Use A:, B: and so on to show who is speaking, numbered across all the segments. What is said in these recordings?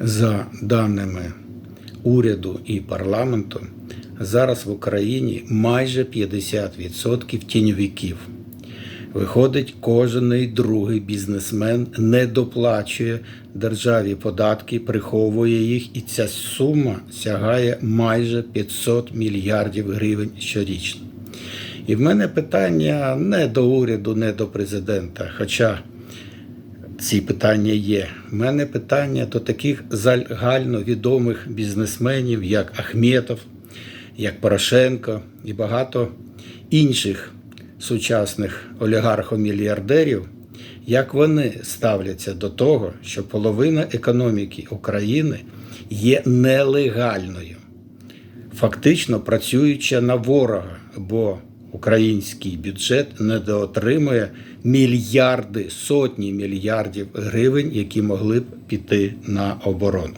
A: За даними уряду і парламенту, зараз в Україні майже 50% тіньовиків. Виходить, кожен другий бізнесмен не доплачує державі податки, приховує їх, і ця сума сягає майже 500 мільярдів гривень щорічно. І в мене питання не до уряду, не до президента. Хоча ці питання є. У мене питання до таких загально відомих бізнесменів, як Ахметов, як Порошенко і багато інших сучасних олігархомільярдерів, як вони ставляться до того, що половина економіки України є нелегальною, фактично працюючи на ворога, бо український бюджет недоотримує мільярди, сотні мільярдів гривень, які могли б піти на оборону.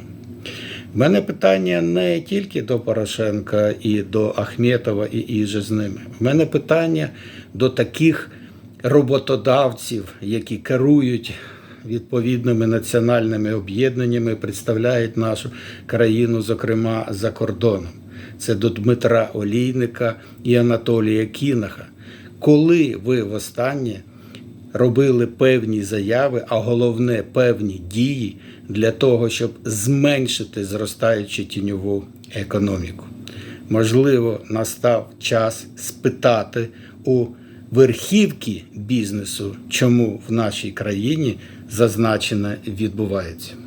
A: У мене питання не тільки до Порошенка і до Ахметова, і іже з ними. У мене питання до таких роботодавців, які керують відповідними національними об'єднаннями, представляють нашу країну, зокрема за кордоном. Це до Дмитра Олійника і Анатолія Кінаха. Коли ви востаннє робили певні заяви, а головне певні дії для того, щоб зменшити зростаючу тіньову економіку. Можливо, настав час спитати у верхівки бізнесу, чому в нашій країні зазначене відбувається.